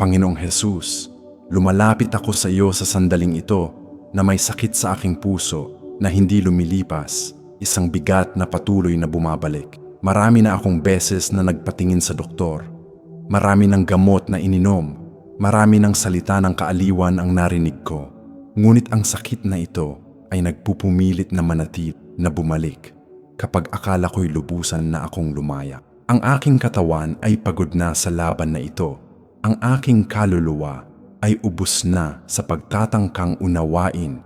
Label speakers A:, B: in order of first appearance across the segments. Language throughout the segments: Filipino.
A: Panginoong Jesus, lumalapit ako sa iyo sa sandaling ito na may sakit sa aking puso na hindi lumilipas, isang bigat na patuloy na bumabalik. Marami na akong beses na nagpatingin sa doktor. Marami ng gamot na ininom. Marami ng salita ng kaaliwan ang narinig ko. Ngunit ang sakit na ito ay nagpupumilit na manatil na bumalik kapag akala ko'y lubusan na akong lumaya. Ang aking katawan ay pagod na sa laban na ito. Ang aking kaluluwa ay ubus na sa pagtatangkang unawain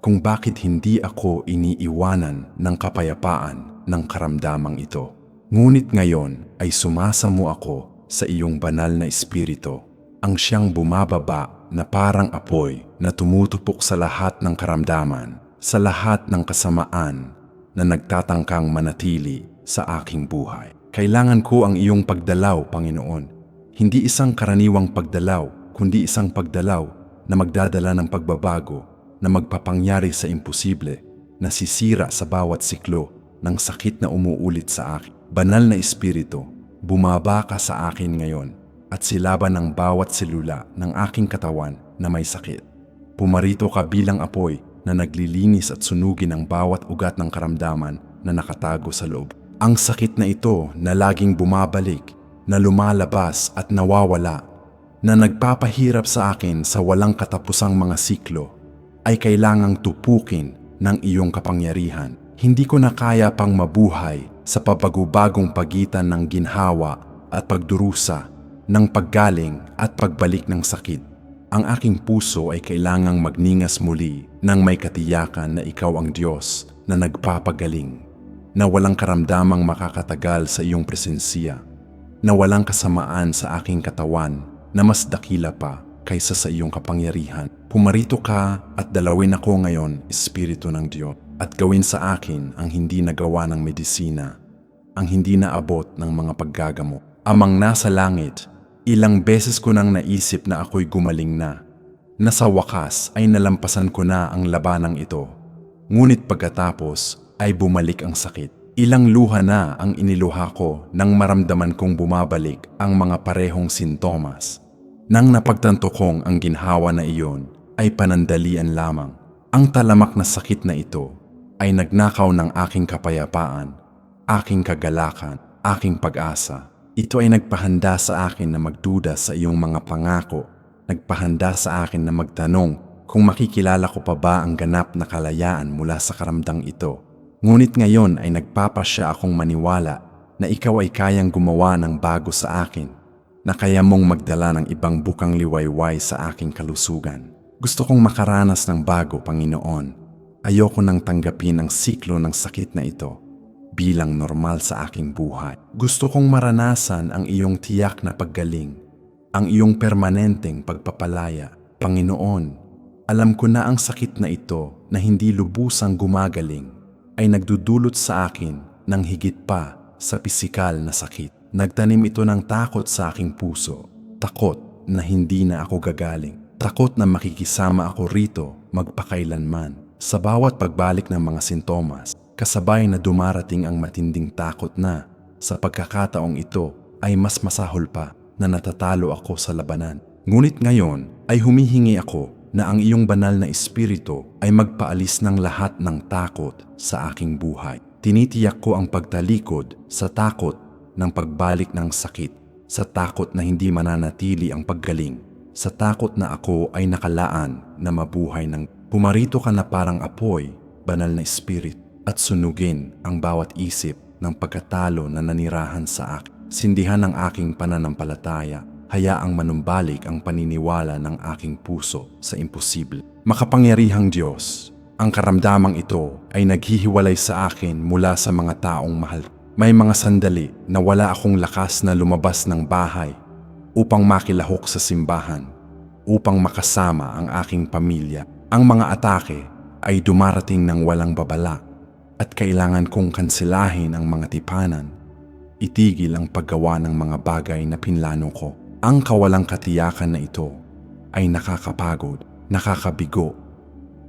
A: kung bakit hindi ako iniiwanan ng kapayapaan ng karamdamang ito. Ngunit ngayon ay sumasamo ako sa iyong banal na espiritu, ang siyang bumababa na parang apoy na tumutupok sa lahat ng karamdaman, sa lahat ng kasamaan na nagtatangkang manatili sa aking buhay. Kailangan ko ang iyong pagdalaw, Panginoon. Hindi isang karaniwang pagdalaw, kundi isang pagdalaw na magdadala ng pagbabago, na magpapangyari sa imposible, na sisira sa bawat siklo ng sakit na umuulit sa akin. Banal na Espiritu, bumaba ka sa akin ngayon at silaban ang bawat selula ng aking katawan na may sakit. Pumarito ka bilang apoy na naglilinis at sunugin ang bawat ugat ng karamdaman na nakatago sa loob. Ang sakit na ito na laging bumabalik, na lumalabas at nawawala, na nagpapahirap sa akin sa walang katapusang mga siklo, ay kailangang tupukin ng iyong kapangyarihan. Hindi ko na kaya pang mabuhay sa pabagubagong pagitan ng ginhawa at pagdurusa, ng paggaling at pagbalik ng sakit. Ang aking puso ay kailangang magningas muli nang may katiyakan na ikaw ang Diyos na nagpapagaling, na walang karamdamang makakatagal sa iyong presensya, na walang kasamaan sa aking katawan na mas dakila pa kaysa sa iyong kapangyarihan. Pumarito ka at dalawin ako ngayon, Espiritu ng Diyos, at gawin sa akin ang hindi nagawa ng medisina, ang hindi naabot ng mga paggagamot. Amang nasa langit, ilang beses ko nang naisip na ako'y gumaling na, na sa wakas ay nalampasan ko na ang labanang ito. Ngunit pagkatapos ay bumalik ang sakit. Ilang luha na ang iniluha ko nang maramdaman kong bumabalik ang mga parehong sintomas. Nang napagtanto kong ang ginhawa na iyon ay panandalian lamang, ang talamak na sakit na ito ay nagnakaw ng aking kapayapaan, aking kagalakan, aking pag-asa. Ito ay nagpahanda sa akin na magduda sa iyong mga pangako, nagpahanda sa akin na magtanong kung makikilala ko pa ba ang ganap na kalayaan mula sa karamdang ito. Ngunit ngayon ay nagpapasya akong maniwala na ikaw ay kayang gumawa ng bago sa akin, na kaya mong magdala ng ibang bukang liwayway sa aking kalusugan. Gusto kong makaranas ng bago, Panginoon. Ayoko nang tanggapin ang siklo ng sakit na ito bilang normal sa aking buhay. Gusto kong maranasan ang iyong tiyak na paggaling, ang iyong permanenteng pagpapalaya. Panginoon, alam ko na ang sakit na ito na hindi lubusang gumagaling ay nagdudulot sa akin ng higit pa sa pisikal na sakit. Nagtanim ito ng takot sa aking puso, takot na hindi na ako gagaling, takot na makikisama ako rito magpakailanman. Sa bawat pagbalik ng mga sintomas, kasabay na dumarating ang matinding takot na sa pagkakataong ito ay mas masahol pa na natatalo ako sa labanan. Ngunit ngayon ay humihingi ako na ang iyong banal na espiritu ay magpaalis ng lahat ng takot sa aking buhay. Tinitiyak ko ang pagtalikod sa takot ng pagbalik ng sakit, sa takot na hindi mananatili ang paggaling, sa takot na ako ay nakalaan na mabuhay ng pumarito ka na parang apoy, banal na spirit, at sunugin ang bawat isip ng pagkatalo na nanirahan sa akin. Sindihan ng aking pananampalataya, hayaang manumbalik ang paniniwala ng aking puso sa imposible. Makapangyarihang Diyos, ang karamdamang ito ay naghihiwalay sa akin mula sa mga taong mahal. May mga sandali na wala akong lakas na lumabas ng bahay upang makilahok sa simbahan, upang makasama ang aking pamilya. Ang mga atake ay dumarating ng walang babala at kailangan kong kansilahin ang mga tipanan. Itigil ang paggawa ng mga bagay na pinlano ko. Ang kawalang katiyakan na ito ay nakakapagod, nakakabigo,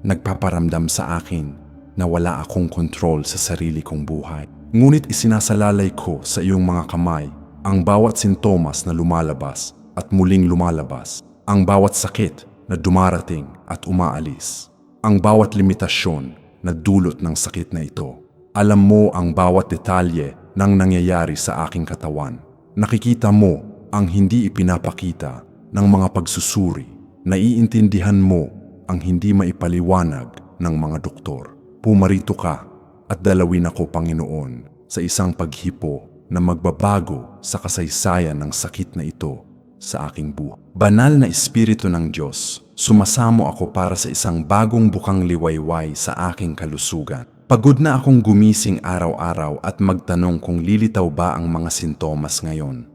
A: nagpaparamdam sa akin na wala akong kontrol sa sarili kong buhay. Ngunit isinasalalay ko sa iyong mga kamay ang bawat sintomas na lumalabas at muling lumalabas. Ang bawat sakit na dumarating at umaalis. Ang bawat limitasyon na dulot ng sakit na ito. Alam mo ang bawat detalye ng nangyayari sa aking katawan. Nakikita mo ang hindi ipinapakita ng mga pagsusuri. Naiintindihan mo ang hindi maipaliwanag ng mga doktor. Pumarito ka at dalawin ako, Panginoon, sa isang paghipo na magbabago sa kasaysayan ng sakit na ito sa aking buhay. Banal na Espiritu ng Diyos, sumasamo ako para sa isang bagong bukang liwayway sa aking kalusugan. Pagod na akong gumising araw-araw at magtanong kung lilitaw ba ang mga sintomas ngayon.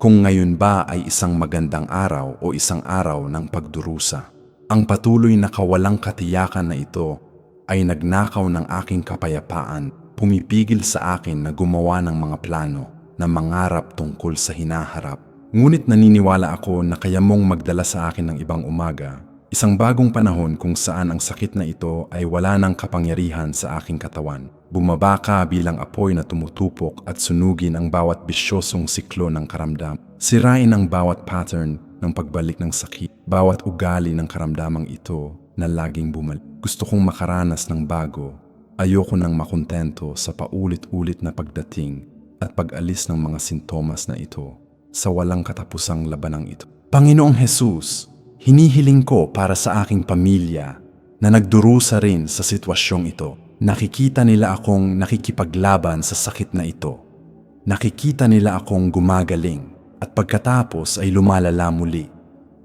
A: Kung ngayon ba ay isang magandang araw o isang araw ng pagdurusa. Ang patuloy na kawalang katiyakan na ito ay nagnakaw ng aking kapayapaan, pumipigil sa akin na gumawa ng mga plano na mangarap tungkol sa hinaharap. Ngunit naniniwala ako na kaya mong magdala sa akin ng ibang umaga, isang bagong panahon kung saan ang sakit na ito ay wala ng kapangyarihan sa aking katawan. Bumaba ka bilang apoy na tumutupok at sunugin ang bawat bisyosong siklo ng karamdam. Sirain ang bawat pattern ng pagbalik ng sakit, bawat ugali ng karamdamang ito na laging bumalik. Gusto kong makaranas ng bago. Ayoko nang makontento sa paulit-ulit na pagdating at pag-alis ng mga sintomas na ito sa walang katapusang labanang ito. Panginoong Jesus, hinihiling ko para sa aking pamilya na nagdurusa rin sa sitwasyong ito. Nakikita nila akong nakikipaglaban sa sakit na ito. Nakikita nila akong gumagaling at pagkatapos ay lumalala muli.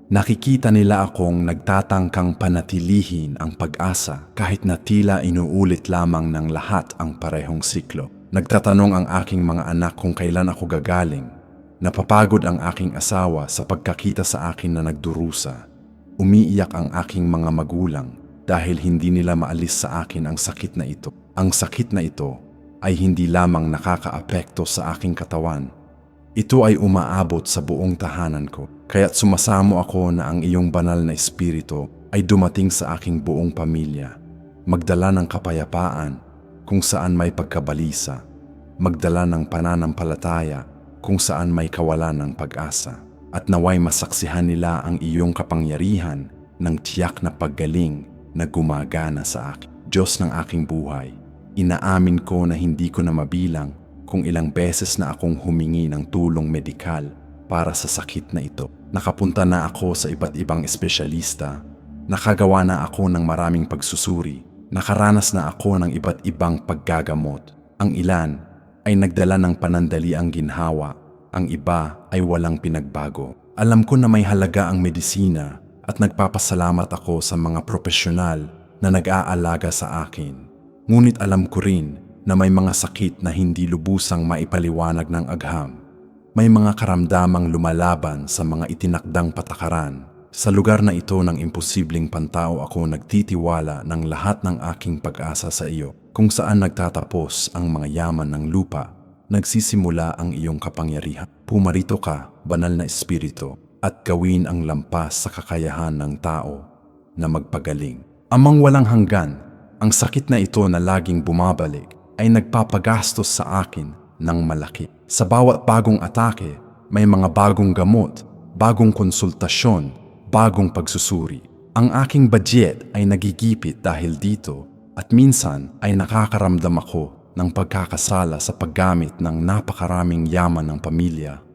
A: Nakikita nila akong nagtatangkang panatilihin ang pag-asa kahit na tila inuulit lamang ng lahat ang parehong siklo. Nagtatanong ang aking mga anak kung kailan ako gagaling. Napapagod ang aking asawa sa pagkakita sa akin na nagdurusa. Umiiyak ang aking mga magulang dahil hindi nila maalis sa akin ang sakit na ito. Ang sakit na ito ay hindi lamang nakakaapekto sa aking katawan. Ito ay umaabot sa buong tahanan ko. Kaya't sumasamo ako na ang iyong banal na espiritu ay dumating sa aking buong pamilya. Magdala ng kapayapaan kung saan may pagkabalisa. Magdala ng pananampalataya kung saan may kawalan ng pag-asa. At naway masaksihan nila ang iyong kapangyarihan ng tiyak na paggaling na gumagana sa akin. Diyos ng aking buhay, inaamin ko na hindi ko na mabilang kung ilang beses na akong humingi ng tulong medikal para sa sakit na ito. Nakapunta na ako sa iba't ibang espesyalista, nakagawa na ako ng maraming pagsusuri, nakaranas na ako ng iba't ibang paggagamot. Ang ilan ay nagdala ng panandaliang ginhawa, ang iba ay walang pinagbago. Alam ko na may halaga ang medisina at nagpapasalamat ako sa mga profesional na nag-aalaga sa akin. Ngunit alam ko rin na may mga sakit na hindi lubusang maipaliwanag ng agham. May mga karamdamang lumalaban sa mga itinakdang patakaran. Sa lugar na ito ng imposibleng pantao ako nagtitiwala ng lahat ng aking pag-asa sa iyo. Kung saan nagtatapos ang mga yaman ng lupa, nagsisimula ang iyong kapangyarihan. Pumarito ka, banal na espiritu, at gawin ang lampas sa kakayahan ng tao na magpagaling. Amang walang hanggan, ang sakit na ito na laging bumabalik ay nagpapagastos sa akin ng malaki. Sa bawat bagong atake, may mga bagong gamot, bagong konsultasyon, bagong pagsusuri. Ang aking budget ay nagigipit dahil dito at minsan ay nakakaramdam ako ng pagkakasala sa paggamit ng napakaraming yaman ng pamilya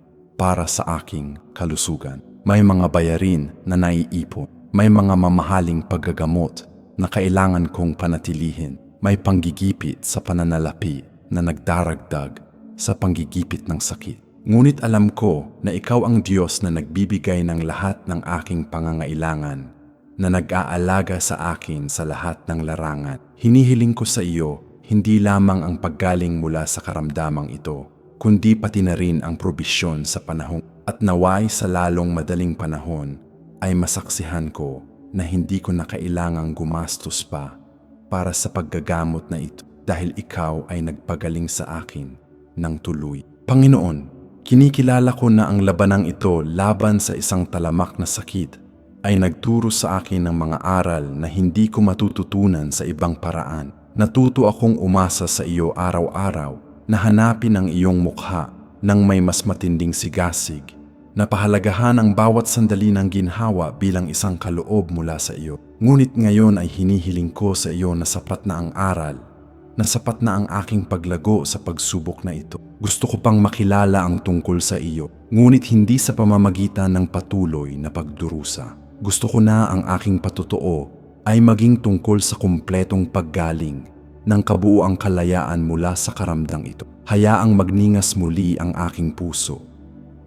A: para sa aking kalusugan. May mga bayarin na naiipon, may mga mamahaling paggagamot na kailangan kong panatilihin, may panggigipit sa pananalapi na nagdaragdag sa panggigipit ng sakit. Ngunit alam ko na ikaw ang Diyos na nagbibigay ng lahat ng aking pangangailangan, na nag-aalaga sa akin sa lahat ng larangan. Hinihiling ko sa iyo hindi lamang ang paggaling mula sa karamdamang ito, kundi pati na rin ang probisyon sa panahon at naway sa lalong madaling panahon ay masaksihan ko na hindi ko na kailangang gumastos pa para sa paggagamot na ito dahil ikaw ay nagpagaling sa akin ng tuloy. Panginoon, kinikilala ko na ang labanang ito laban sa isang talamak na sakit ay nagturo sa akin ng mga aral na hindi ko matututunan sa ibang paraan. Natuto akong umasa sa iyo araw-araw na hanapin ang iyong mukha nang may mas matinding sigasig Napahalagahan ang bawat sandali ng ginhawa bilang isang kaloob mula sa iyo. Ngunit ngayon ay hinihiling ko sa iyo na sapat na ang aral, na sapat na ang aking paglago sa pagsubok na ito. Gusto ko pang makilala ang tungkol sa iyo, ngunit hindi sa pamamagitan ng patuloy na pagdurusa. Gusto ko na ang aking patutuo ay maging tungkol sa kumpletong paggaling ng kabuuang kalayaan mula sa karamdang ito. Hayaang magningas muli ang aking puso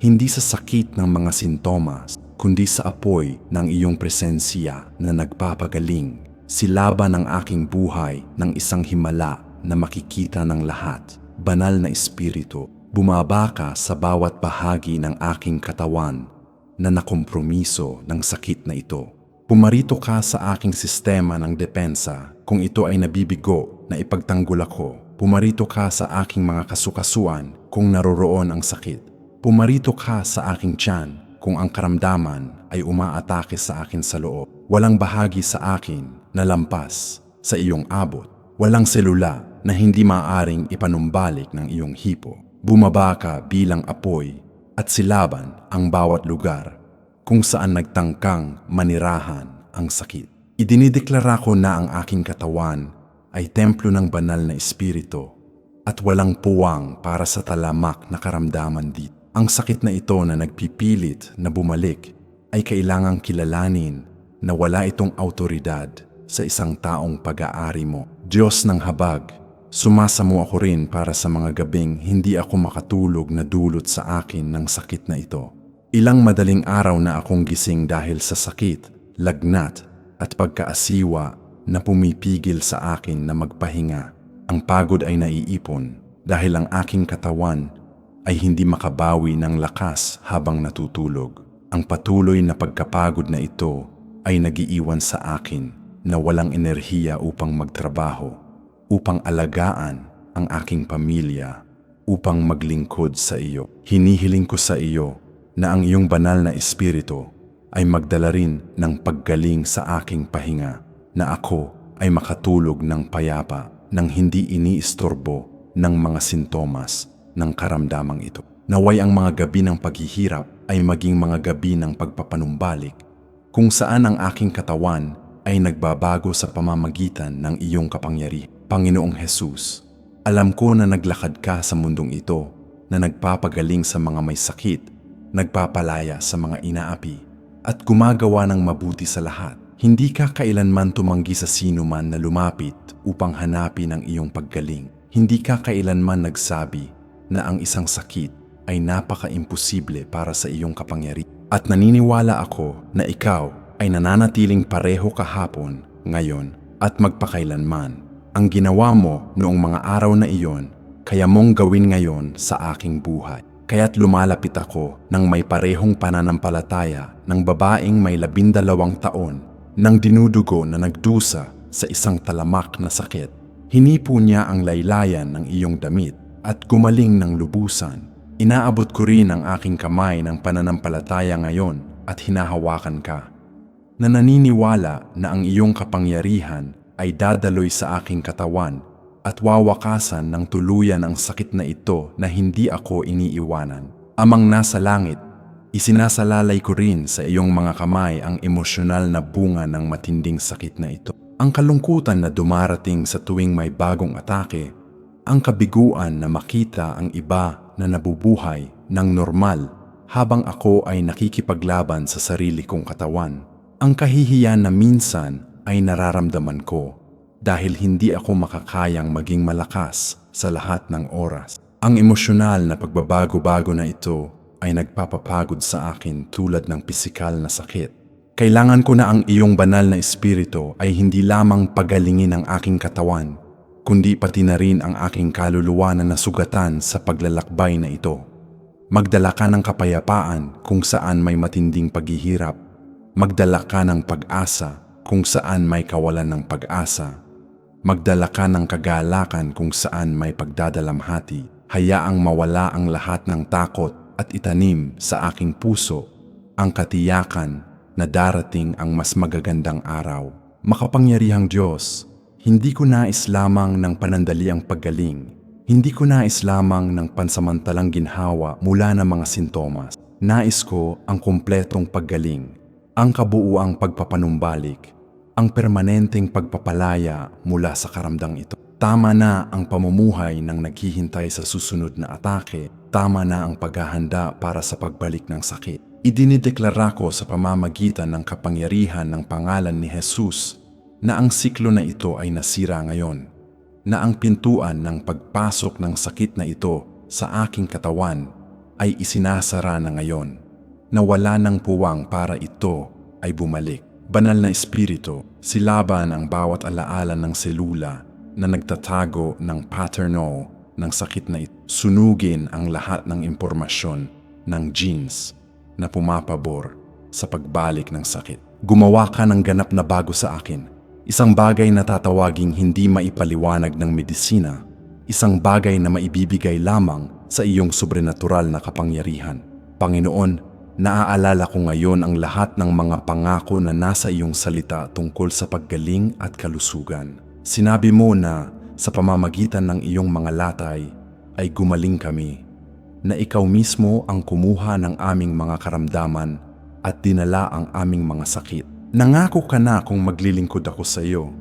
A: hindi sa sakit ng mga sintomas, kundi sa apoy ng iyong presensya na nagpapagaling. Silaban ang aking buhay ng isang himala na makikita ng lahat. Banal na espiritu, bumaba ka sa bawat bahagi ng aking katawan na nakompromiso ng sakit na ito. Pumarito ka sa aking sistema ng depensa kung ito ay nabibigo na ipagtanggol ako. Pumarito ka sa aking mga kasukasuan kung naroroon ang sakit. Pumarito ka sa aking tiyan kung ang karamdaman ay umaatake sa akin sa loob. Walang bahagi sa akin na lampas sa iyong abot. Walang selula na hindi maaring ipanumbalik ng iyong hipo. Bumaba ka bilang apoy at silaban ang bawat lugar kung saan nagtangkang manirahan ang sakit. Idinideklara ko na ang aking katawan ay templo ng banal na espiritu at walang puwang para sa talamak na karamdaman dito. Ang sakit na ito na nagpipilit na bumalik ay kailangang kilalanin na wala itong autoridad sa isang taong pag-aari mo. Diyos ng habag, sumasamo ako rin para sa mga gabing hindi ako makatulog na dulot sa akin ng sakit na ito. Ilang madaling araw na akong gising dahil sa sakit, lagnat at pagkaasiwa na pumipigil sa akin na magpahinga. Ang pagod ay naiipon dahil ang aking katawan ay hindi makabawi ng lakas habang natutulog. Ang patuloy na pagkapagod na ito ay nagiiwan sa akin na walang enerhiya upang magtrabaho, upang alagaan ang aking pamilya, upang maglingkod sa iyo. Hinihiling ko sa iyo na ang iyong banal na espiritu ay magdala rin ng paggaling sa aking pahinga, na ako ay makatulog ng payapa nang hindi iniistorbo ng mga sintomas ng karamdamang ito. Naway ang mga gabi ng paghihirap ay maging mga gabi ng pagpapanumbalik kung saan ang aking katawan ay nagbabago sa pamamagitan ng iyong kapangyari. Panginoong Hesus, alam ko na naglakad ka sa mundong ito na nagpapagaling sa mga may sakit, nagpapalaya sa mga inaapi, at gumagawa ng mabuti sa lahat. Hindi ka kailanman tumanggi sa sino man na lumapit upang hanapin ang iyong paggaling. Hindi ka kailanman nagsabi na ang isang sakit ay napaka-imposible para sa iyong kapangyari. At naniniwala ako na ikaw ay nananatiling pareho kahapon, ngayon, at magpakailanman. Ang ginawa mo noong mga araw na iyon, kaya mong gawin ngayon sa aking buhay. Kaya't lumalapit ako ng may parehong pananampalataya ng babaeng may labindalawang taon nang dinudugo na nagdusa sa isang talamak na sakit. Hinipo niya ang laylayan ng iyong damit at gumaling ng lubusan. Inaabot ko rin ang aking kamay ng pananampalataya ngayon at hinahawakan ka, na naniniwala na ang iyong kapangyarihan ay dadaloy sa aking katawan at wawakasan ng tuluyan ang sakit na ito na hindi ako iniiwanan. Amang nasa langit, isinasalalay ko rin sa iyong mga kamay ang emosyonal na bunga ng matinding sakit na ito. Ang kalungkutan na dumarating sa tuwing may bagong atake ang kabiguan na makita ang iba na nabubuhay ng normal habang ako ay nakikipaglaban sa sarili kong katawan. Ang kahihiyan na minsan ay nararamdaman ko dahil hindi ako makakayang maging malakas sa lahat ng oras. Ang emosyonal na pagbabago-bago na ito ay nagpapapagod sa akin tulad ng pisikal na sakit. Kailangan ko na ang iyong banal na espiritu ay hindi lamang pagalingin ang aking katawan, kundi pati na rin ang aking kaluluwa na nasugatan sa paglalakbay na ito. Magdala ka ng kapayapaan kung saan may matinding paghihirap. Magdala ka ng pag-asa kung saan may kawalan ng pag-asa. Magdala ka ng kagalakan kung saan may pagdadalamhati. Hayaang mawala ang lahat ng takot at itanim sa aking puso ang katiyakan na darating ang mas magagandang araw. Makapangyarihang Diyos, hindi ko nais lamang ng panandali ang paggaling. Hindi ko nais lamang ng pansamantalang ginhawa mula ng mga sintomas. Nais ko ang kumpletong paggaling, ang kabuuang pagpapanumbalik, ang permanenteng pagpapalaya mula sa karamdang ito. Tama na ang pamumuhay ng naghihintay sa susunod na atake. Tama na ang paghahanda para sa pagbalik ng sakit. Idinideklara ko sa pamamagitan ng kapangyarihan ng pangalan ni Jesus na ang siklo na ito ay nasira ngayon, na ang pintuan ng pagpasok ng sakit na ito sa aking katawan ay isinasara na ngayon, na wala ng puwang para ito ay bumalik. Banal na Espiritu, silaban ang bawat alaala ng selula na nagtatago ng patterno ng sakit na ito. Sunugin ang lahat ng impormasyon ng genes na pumapabor sa pagbalik ng sakit. Gumawa ka ng ganap na bago sa akin. Isang bagay na tatawaging hindi maipaliwanag ng medisina. Isang bagay na maibibigay lamang sa iyong sobrenatural na kapangyarihan. Panginoon, naaalala ko ngayon ang lahat ng mga pangako na nasa iyong salita tungkol sa paggaling at kalusugan. Sinabi mo na sa pamamagitan ng iyong mga latay ay gumaling kami, na ikaw mismo ang kumuha ng aming mga karamdaman at dinala ang aming mga sakit. Nangako ka na kung maglilingkod ako sa iyo.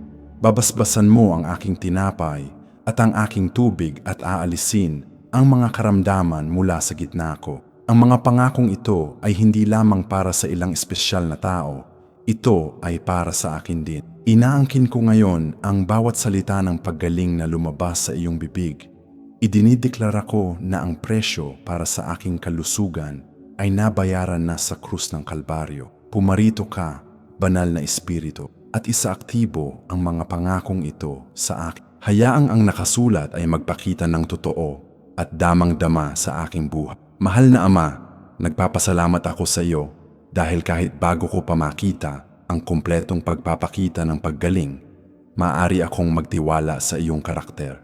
A: Babasbasan mo ang aking tinapay at ang aking tubig at aalisin ang mga karamdaman mula sa gitna ko. Ang mga pangakong ito ay hindi lamang para sa ilang espesyal na tao. Ito ay para sa akin din. Inaangkin ko ngayon ang bawat salita ng paggaling na lumabas sa iyong bibig. Idinideklara ko na ang presyo para sa aking kalusugan ay nabayaran na sa krus ng Kalbaryo. Pumarito ka, banal na espiritu, at isaaktibo ang mga pangakong ito sa akin. Hayaang ang nakasulat ay magpakita ng totoo at damang-dama sa aking buhay. Mahal na Ama, nagpapasalamat ako sa iyo dahil kahit bago ko pa makita ang kumpletong pagpapakita ng paggaling, maaari akong magtiwala sa iyong karakter.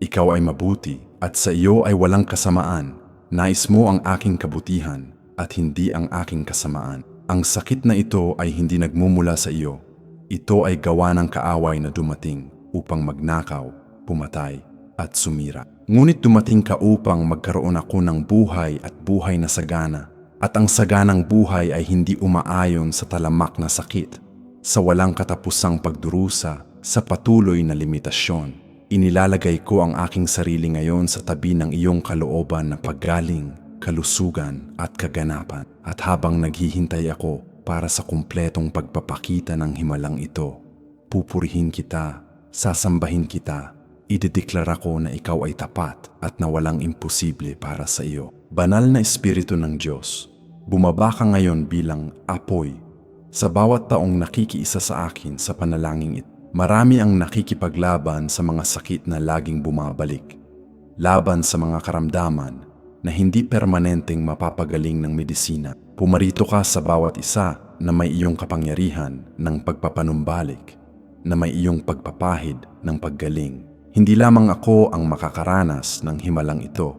A: Ikaw ay mabuti at sa iyo ay walang kasamaan. Nais mo ang aking kabutihan at hindi ang aking kasamaan. Ang sakit na ito ay hindi nagmumula sa iyo. Ito ay gawa ng kaaway na dumating upang magnakaw, pumatay at sumira. Ngunit dumating ka upang magkaroon ako ng buhay at buhay na sagana. At ang saganang buhay ay hindi umaayon sa talamak na sakit, sa walang katapusang pagdurusa, sa patuloy na limitasyon. Inilalagay ko ang aking sarili ngayon sa tabi ng iyong kalooban na paggaling, kalusugan at kaganapan. At habang naghihintay ako para sa kumpletong pagpapakita ng himalang ito, pupurihin kita, sasambahin kita, idedeklara ko na ikaw ay tapat at na walang imposible para sa iyo. Banal na Espiritu ng Diyos, bumaba ka ngayon bilang apoy sa bawat taong nakikiisa sa akin sa panalangin ito. Marami ang nakikipaglaban sa mga sakit na laging bumabalik. Laban sa mga karamdaman na hindi permanenteng mapapagaling ng medisina. Pumarito ka sa bawat isa na may iyong kapangyarihan ng pagpapanumbalik, na may iyong pagpapahid ng paggaling. Hindi lamang ako ang makakaranas ng himalang ito,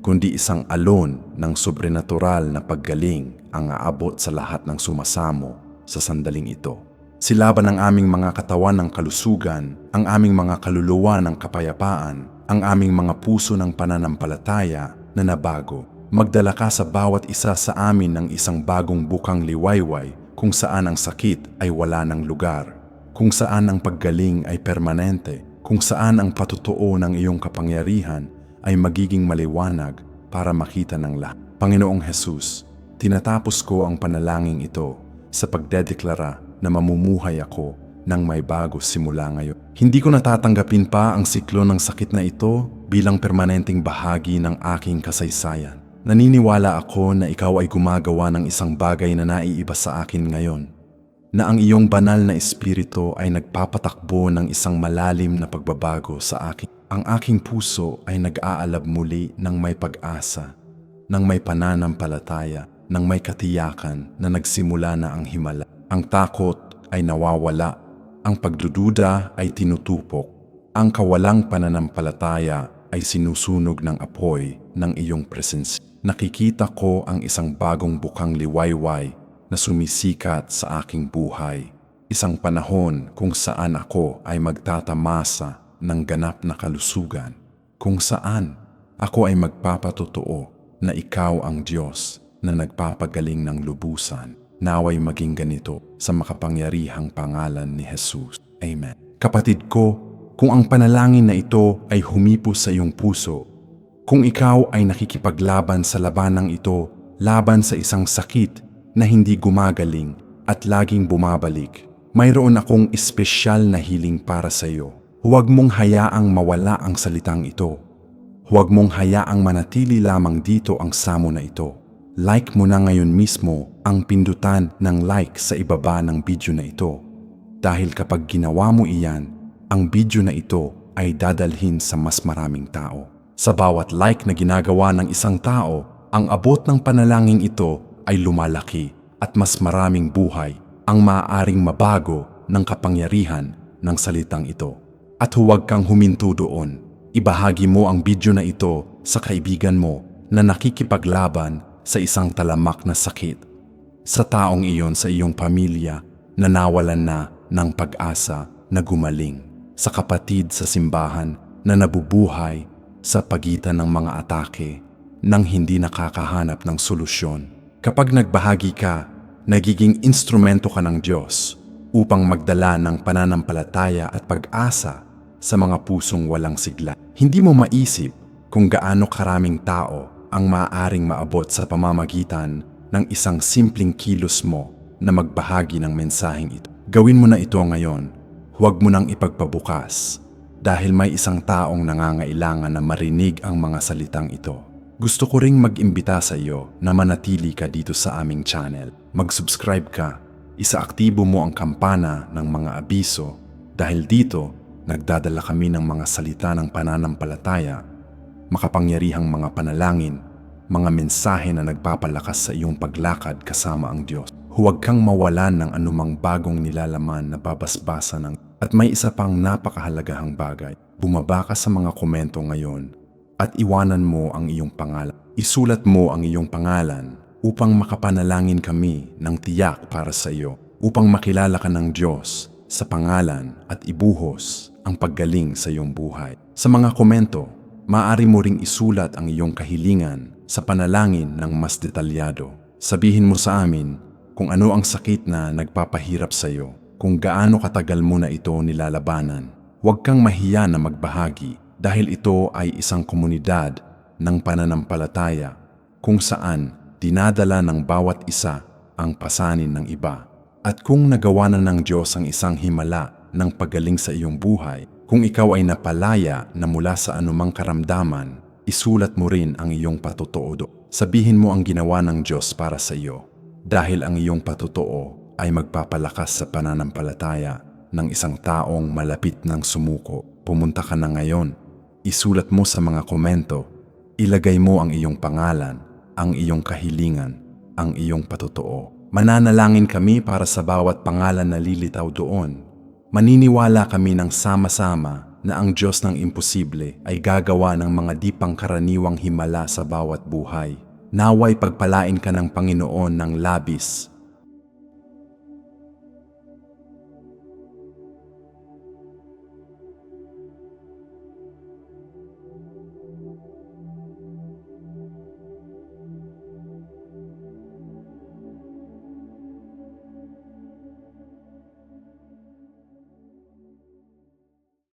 A: kundi isang alon ng sobrenatural na paggaling ang aabot sa lahat ng sumasamo sa sandaling ito. Silaban ang aming mga katawan ng kalusugan, ang aming mga kaluluwa ng kapayapaan, ang aming mga puso ng pananampalataya na nabago. Magdala ka sa bawat isa sa amin ng isang bagong bukang liwayway kung saan ang sakit ay wala ng lugar, kung saan ang paggaling ay permanente, kung saan ang patutuo ng iyong kapangyarihan ay magiging maliwanag para makita ng lahat. Panginoong Jesus, tinatapos ko ang panalangin ito sa pagdedeklara na mamumuhay ako ng may bago simula ngayon. Hindi ko natatanggapin pa ang siklo ng sakit na ito bilang permanenteng bahagi ng aking kasaysayan. Naniniwala ako na ikaw ay gumagawa ng isang bagay na naiiba sa akin ngayon. Na ang iyong banal na espiritu ay nagpapatakbo ng isang malalim na pagbabago sa akin. Ang aking puso ay nag-aalab muli ng may pag-asa, ng may pananampalataya, ng may katiyakan na nagsimula na ang himala. Ang takot ay nawawala, ang pagdududa ay tinutupok, ang kawalang pananampalataya ay sinusunog ng apoy ng iyong presensya. Nakikita ko ang isang bagong bukang liwayway na sumisikat sa aking buhay. Isang panahon kung saan ako ay magtatamasa ng ganap na kalusugan, kung saan ako ay magpapatotoo na ikaw ang Diyos na nagpapagaling ng lubusan. Naway maging ganito sa makapangyarihang pangalan ni Jesus. Amen. Kapatid ko, kung ang panalangin na ito ay humipos sa iyong puso, kung ikaw ay nakikipaglaban sa labanang ito laban sa isang sakit na hindi gumagaling at laging bumabalik, mayroon akong espesyal na hiling para sa iyo. Huwag mong hayaang mawala ang salitang ito. Huwag mong hayaang manatili lamang dito ang samo na ito. Like mo na ngayon mismo ang pindutan ng like sa ibaba ng video na ito. Dahil kapag ginawa mo iyan, ang video na ito ay dadalhin sa mas maraming tao. Sa bawat like na ginagawa ng isang tao, ang abot ng panalangin ito ay lumalaki at mas maraming buhay ang maaaring mabago ng kapangyarihan ng salitang ito. At huwag kang huminto doon. Ibahagi mo ang video na ito sa kaibigan mo na nakikipaglaban sa isang talamak na sakit. Sa taong iyon sa iyong pamilya na nawalan na ng pag-asa na gumaling. Sa kapatid sa simbahan na nabubuhay sa pagitan ng mga atake nang hindi nakakahanap ng solusyon. Kapag nagbahagi ka, nagiging instrumento ka ng Diyos upang magdala ng pananampalataya at pag-asa sa mga pusong walang sigla. Hindi mo maisip kung gaano karaming tao ang maaaring maabot sa pamamagitan ng isang simpleng kilos mo na magbahagi ng mensaheng ito. Gawin mo na ito ngayon. Huwag mo nang ipagpabukas dahil may isang taong nangangailangan na marinig ang mga salitang ito. Gusto ko ring mag-imbita sa iyo na manatili ka dito sa aming channel. Mag-subscribe ka, isaaktibo mo ang kampana ng mga abiso dahil dito nagdadala kami ng mga salita ng pananampalataya, makapangyarihang mga panalangin, mga mensahe na nagpapalakas sa iyong paglakad kasama ang Diyos. Huwag kang mawalan ng anumang bagong nilalaman na babasbasa ng at may isa pang napakahalagahang bagay. Bumaba ka sa mga komento ngayon at iwanan mo ang iyong pangalan. Isulat mo ang iyong pangalan upang makapanalangin kami ng tiyak para sa iyo, upang makilala ka ng Diyos sa pangalan at ibuhos ang paggaling sa iyong buhay. Sa mga komento, maaari mo ring isulat ang iyong kahilingan sa panalangin ng mas detalyado. Sabihin mo sa amin kung ano ang sakit na nagpapahirap sa iyo, kung gaano katagal mo na ito nilalabanan. Huwag kang mahiya na magbahagi dahil ito ay isang komunidad ng pananampalataya kung saan dinadala ng bawat isa ang pasanin ng iba. At kung nagawa na ng Diyos ang isang himala ng pagaling sa iyong buhay, kung ikaw ay napalaya na mula sa anumang karamdaman, isulat mo rin ang iyong patotoo. Sabihin mo ang ginawa ng Diyos para sa iyo. Dahil ang iyong patotoo ay magpapalakas sa pananampalataya ng isang taong malapit ng sumuko. Pumunta ka na ngayon isulat mo sa mga komento, ilagay mo ang iyong pangalan, ang iyong kahilingan, ang iyong patotoo. Mananalangin kami para sa bawat pangalan na lilitaw doon. Maniniwala kami ng sama-sama na ang Diyos ng imposible ay gagawa ng mga di pangkaraniwang himala sa bawat buhay. Naway pagpalain ka ng Panginoon ng labis